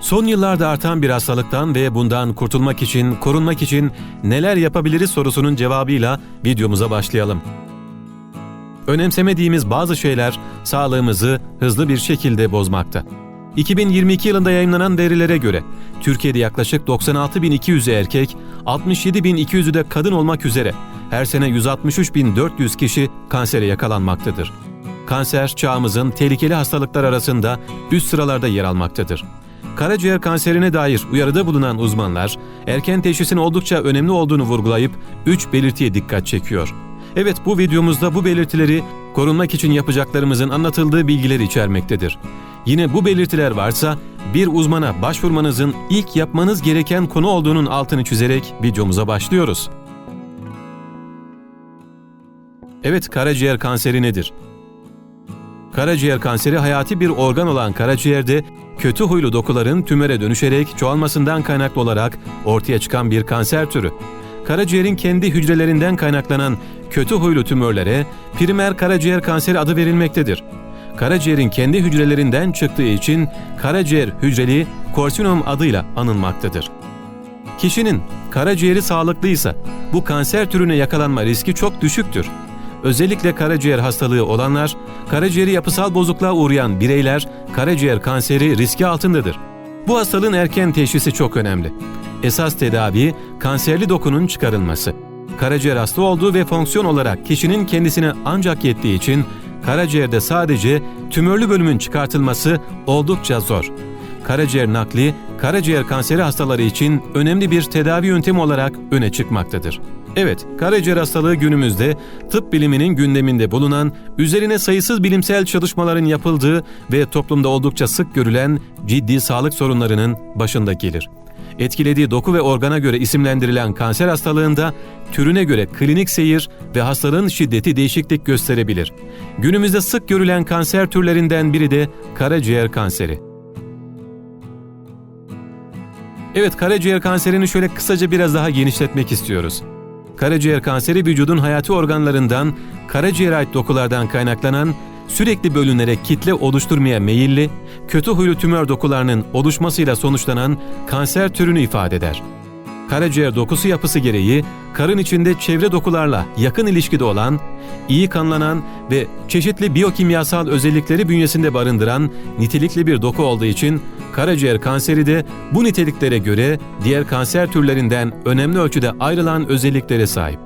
Son yıllarda artan bir hastalıktan ve bundan kurtulmak için, korunmak için neler yapabiliriz sorusunun cevabıyla videomuza başlayalım. Önemsemediğimiz bazı şeyler sağlığımızı hızlı bir şekilde bozmakta. 2022 yılında yayınlanan verilere göre Türkiye'de yaklaşık 96.200'ü erkek, 67.200'ü de kadın olmak üzere her sene 163.400 kişi kansere yakalanmaktadır. Kanser çağımızın tehlikeli hastalıklar arasında üst sıralarda yer almaktadır. Karaciğer kanserine dair uyarıda bulunan uzmanlar, erken teşhisin oldukça önemli olduğunu vurgulayıp 3 belirtiye dikkat çekiyor. Evet bu videomuzda bu belirtileri korunmak için yapacaklarımızın anlatıldığı bilgiler içermektedir. Yine bu belirtiler varsa bir uzmana başvurmanızın ilk yapmanız gereken konu olduğunun altını çizerek videomuza başlıyoruz. Evet karaciğer kanseri nedir? Karaciğer kanseri hayati bir organ olan karaciğerde kötü huylu dokuların tümöre dönüşerek çoğalmasından kaynaklı olarak ortaya çıkan bir kanser türü. Karaciğerin kendi hücrelerinden kaynaklanan kötü huylu tümörlere primer karaciğer kanseri adı verilmektedir. Karaciğerin kendi hücrelerinden çıktığı için karaciğer hücreli korsinom adıyla anılmaktadır. Kişinin karaciğeri sağlıklıysa bu kanser türüne yakalanma riski çok düşüktür. Özellikle karaciğer hastalığı olanlar, karaciğeri yapısal bozukluğa uğrayan bireyler karaciğer kanseri riski altındadır. Bu hastalığın erken teşhisi çok önemli. Esas tedavi kanserli dokunun çıkarılması. Karaciğer hasta olduğu ve fonksiyon olarak kişinin kendisine ancak yettiği için karaciğerde sadece tümörlü bölümün çıkartılması oldukça zor. Karaciğer nakli, karaciğer kanseri hastaları için önemli bir tedavi yöntemi olarak öne çıkmaktadır. Evet, karaciğer hastalığı günümüzde tıp biliminin gündeminde bulunan, üzerine sayısız bilimsel çalışmaların yapıldığı ve toplumda oldukça sık görülen ciddi sağlık sorunlarının başında gelir. Etkilediği doku ve organa göre isimlendirilen kanser hastalığında türüne göre klinik seyir ve hastalığın şiddeti değişiklik gösterebilir. Günümüzde sık görülen kanser türlerinden biri de karaciğer kanseri. Evet, karaciğer kanserini şöyle kısaca biraz daha genişletmek istiyoruz. Karaciğer kanseri vücudun hayati organlarından, karaciğere ait dokulardan kaynaklanan, sürekli bölünerek kitle oluşturmaya meyilli, kötü huylu tümör dokularının oluşmasıyla sonuçlanan kanser türünü ifade eder. Karaciğer dokusu yapısı gereği karın içinde çevre dokularla yakın ilişkide olan, iyi kanlanan ve çeşitli biyokimyasal özellikleri bünyesinde barındıran nitelikli bir doku olduğu için karaciğer kanseri de bu niteliklere göre diğer kanser türlerinden önemli ölçüde ayrılan özelliklere sahip.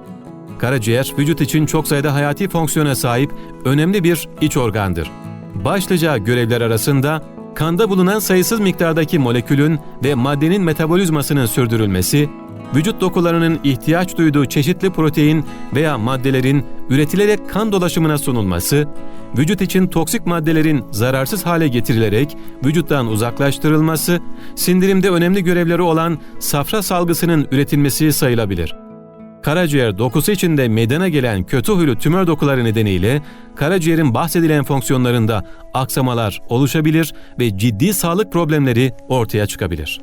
Karaciğer vücut için çok sayıda hayati fonksiyona sahip önemli bir iç organdır. Başlıca görevler arasında kanda bulunan sayısız miktardaki molekülün ve maddenin metabolizmasının sürdürülmesi, vücut dokularının ihtiyaç duyduğu çeşitli protein veya maddelerin üretilerek kan dolaşımına sunulması, vücut için toksik maddelerin zararsız hale getirilerek vücuttan uzaklaştırılması, sindirimde önemli görevleri olan safra salgısının üretilmesi sayılabilir. Karaciğer dokusu içinde meydana gelen kötü huylu tümör dokuları nedeniyle karaciğerin bahsedilen fonksiyonlarında aksamalar oluşabilir ve ciddi sağlık problemleri ortaya çıkabilir.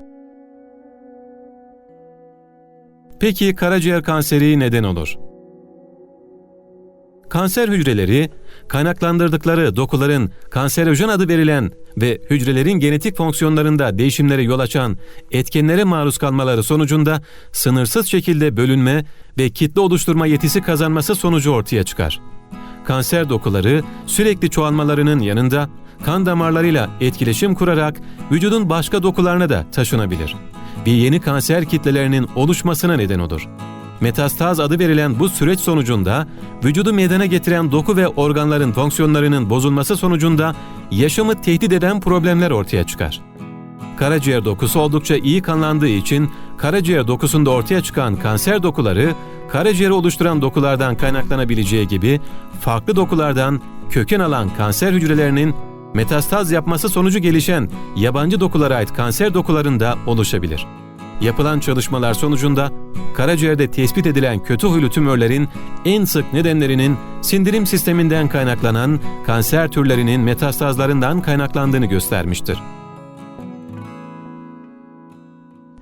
Peki karaciğer kanseri neden olur? Kanser hücreleri, kaynaklandırdıkları dokuların kanserojen adı verilen ve hücrelerin genetik fonksiyonlarında değişimlere yol açan etkenlere maruz kalmaları sonucunda sınırsız şekilde bölünme ve kitle oluşturma yetisi kazanması sonucu ortaya çıkar. Kanser dokuları sürekli çoğalmalarının yanında kan damarlarıyla etkileşim kurarak vücudun başka dokularına da taşınabilir ve yeni kanser kitlelerinin oluşmasına neden olur. Metastaz adı verilen bu süreç sonucunda vücudu meydana getiren doku ve organların fonksiyonlarının bozulması sonucunda yaşamı tehdit eden problemler ortaya çıkar. Karaciğer dokusu oldukça iyi kanlandığı için karaciğer dokusunda ortaya çıkan kanser dokuları karaciğeri oluşturan dokulardan kaynaklanabileceği gibi farklı dokulardan köken alan kanser hücrelerinin metastaz yapması sonucu gelişen yabancı dokulara ait kanser dokularında oluşabilir. Yapılan çalışmalar sonucunda karaciğerde tespit edilen kötü huylu tümörlerin en sık nedenlerinin sindirim sisteminden kaynaklanan kanser türlerinin metastazlarından kaynaklandığını göstermiştir.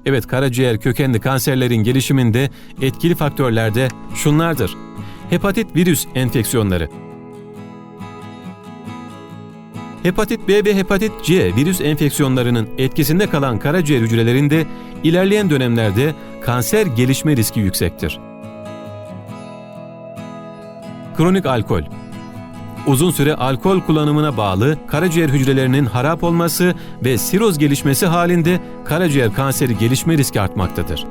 Evet karaciğer kökenli kanserlerin gelişiminde etkili faktörler de şunlardır. Hepatit virüs enfeksiyonları, Hepatit B ve hepatit C virüs enfeksiyonlarının etkisinde kalan karaciğer hücrelerinde ilerleyen dönemlerde kanser gelişme riski yüksektir. Kronik alkol Uzun süre alkol kullanımına bağlı karaciğer hücrelerinin harap olması ve siroz gelişmesi halinde karaciğer kanseri gelişme riski artmaktadır.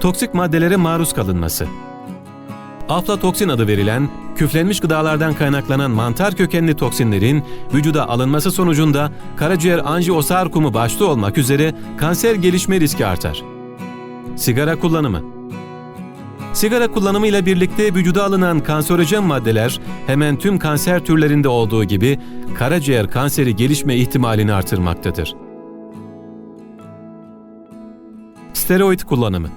Toksik maddelere maruz kalınması Aflatoksin adı verilen, küflenmiş gıdalardan kaynaklanan mantar kökenli toksinlerin vücuda alınması sonucunda karaciğer anjiosarkumu başta olmak üzere kanser gelişme riski artar. Sigara kullanımı Sigara kullanımı ile birlikte vücuda alınan kanserojen maddeler hemen tüm kanser türlerinde olduğu gibi karaciğer kanseri gelişme ihtimalini artırmaktadır. Steroid kullanımı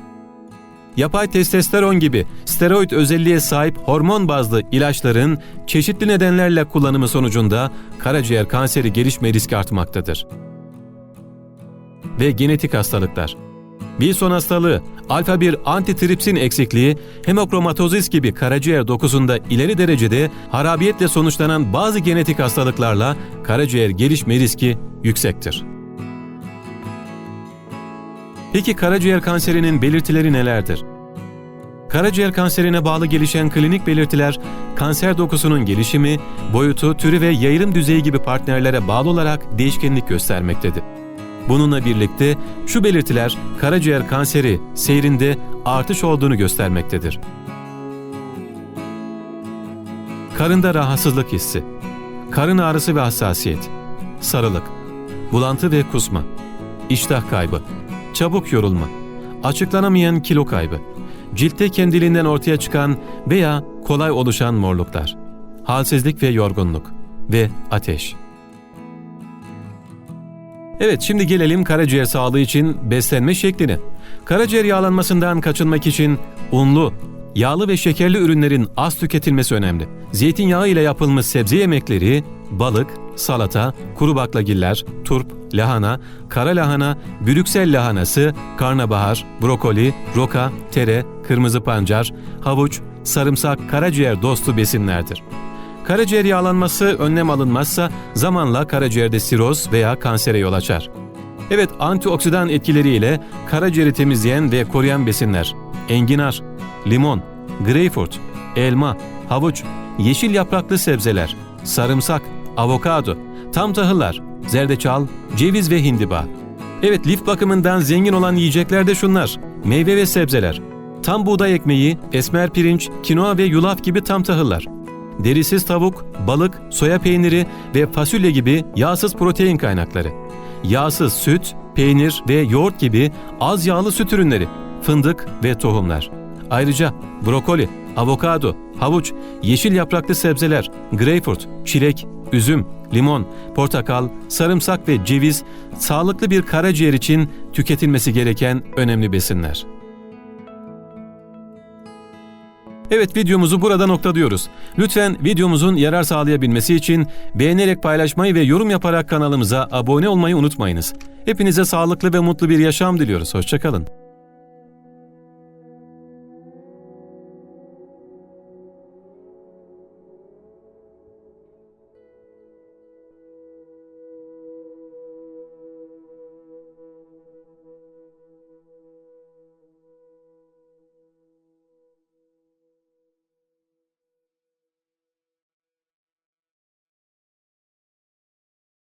Yapay testosteron gibi steroid özelliğe sahip hormon bazlı ilaçların çeşitli nedenlerle kullanımı sonucunda karaciğer kanseri gelişme riski artmaktadır. Ve genetik hastalıklar Wilson hastalığı, alfa 1 antitripsin eksikliği, hemokromatozis gibi karaciğer dokusunda ileri derecede harabiyetle sonuçlanan bazı genetik hastalıklarla karaciğer gelişme riski yüksektir. Peki karaciğer kanserinin belirtileri nelerdir? Karaciğer kanserine bağlı gelişen klinik belirtiler, kanser dokusunun gelişimi, boyutu, türü ve yayılım düzeyi gibi partnerlere bağlı olarak değişkenlik göstermektedir. Bununla birlikte şu belirtiler karaciğer kanseri seyrinde artış olduğunu göstermektedir. Karında rahatsızlık hissi, karın ağrısı ve hassasiyet, sarılık, bulantı ve kusma, iştah kaybı, çabuk yorulma, açıklanamayan kilo kaybı, ciltte kendiliğinden ortaya çıkan veya kolay oluşan morluklar, halsizlik ve yorgunluk ve ateş. Evet şimdi gelelim karaciğer sağlığı için beslenme şekline. Karaciğer yağlanmasından kaçınmak için unlu, yağlı ve şekerli ürünlerin az tüketilmesi önemli. Zeytinyağı ile yapılmış sebze yemekleri, balık, salata, kuru baklagiller, turp, lahana, kara lahana, brüksel lahanası, karnabahar, brokoli, roka, tere, kırmızı pancar, havuç, sarımsak karaciğer dostu besinlerdir. Karaciğer yağlanması önlem alınmazsa zamanla karaciğerde siroz veya kansere yol açar. Evet, antioksidan etkileriyle karaciğeri temizleyen ve koruyan besinler. Enginar, limon, greyfurt, elma, havuç, yeşil yapraklı sebzeler, sarımsak, avokado, tam tahıllar, zerdeçal, ceviz ve hindiba. Evet, lif bakımından zengin olan yiyecekler de şunlar. Meyve ve sebzeler, tam buğday ekmeği, esmer pirinç, kinoa ve yulaf gibi tam tahıllar derisiz tavuk, balık, soya peyniri ve fasulye gibi yağsız protein kaynakları, yağsız süt, peynir ve yoğurt gibi az yağlı süt ürünleri, fındık ve tohumlar. Ayrıca brokoli, avokado, havuç, yeşil yapraklı sebzeler, greyfurt, çilek, üzüm, limon, portakal, sarımsak ve ceviz sağlıklı bir karaciğer için tüketilmesi gereken önemli besinler. Evet videomuzu burada noktalıyoruz. Lütfen videomuzun yarar sağlayabilmesi için beğenerek paylaşmayı ve yorum yaparak kanalımıza abone olmayı unutmayınız. Hepinize sağlıklı ve mutlu bir yaşam diliyoruz. Hoşçakalın.